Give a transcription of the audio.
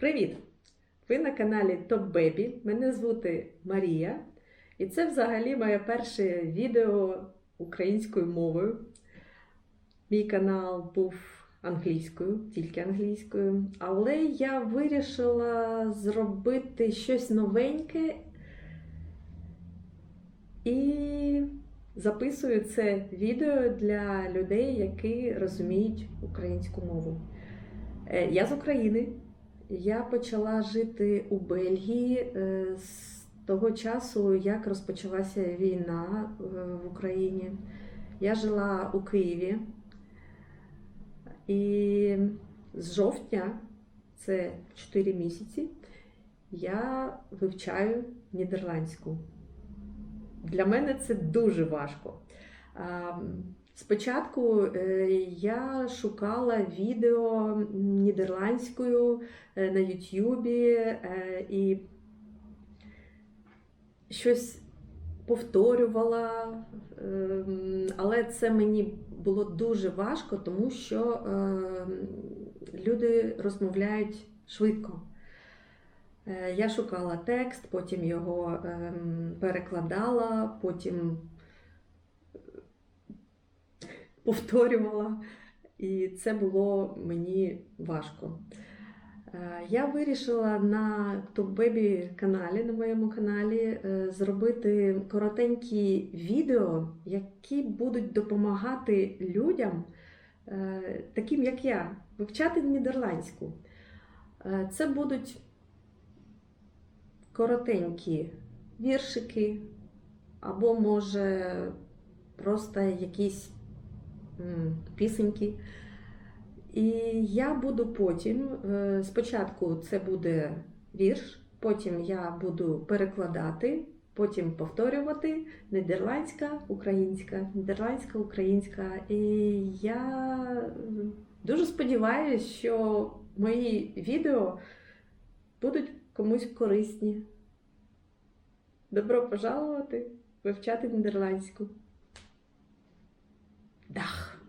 Привіт! Ви на каналі Top Baby. Мене звути Марія, і це взагалі моє перше відео українською мовою. Мій канал був англійською, тільки англійською, але я вирішила зробити щось новеньке і записую це відео для людей, які розуміють українську мову. Е, Я з України. Я почала жити у Бельгії е, з того часу, як розпочалася війна е, в Україні. Я жила у Києві. І з жовтня, це 4 місяці, я вивчаю нідерландську. Для мене це дуже важко. Спочатку е, я шукала відео нідерландською е, на Ютубі е, і щось повторювала, ем, але це мені було дуже важко, тому що ем, люди розмовляють швидко. Я шукала текст, потім його ем, перекладала, потім повторювала, і це було мені важко. Е, Я вирішила на TopBaby каналі, на моєму каналі, е, зробити коротенькі відео, які будуть допомагати людям, е, таким як я, вивчати нідерландську. Це будуть коротенькі віршики, або, може, просто якісь пісеньки. І я буду потім, е, спочатку це буде вірш, потім я буду перекладати, потім повторювати нідерландська, українська, нідерландська, українська. І я дуже сподіваюся, що мої відео будуть комусь корисні. Добро пожалувати вивчати нідерландську. dag.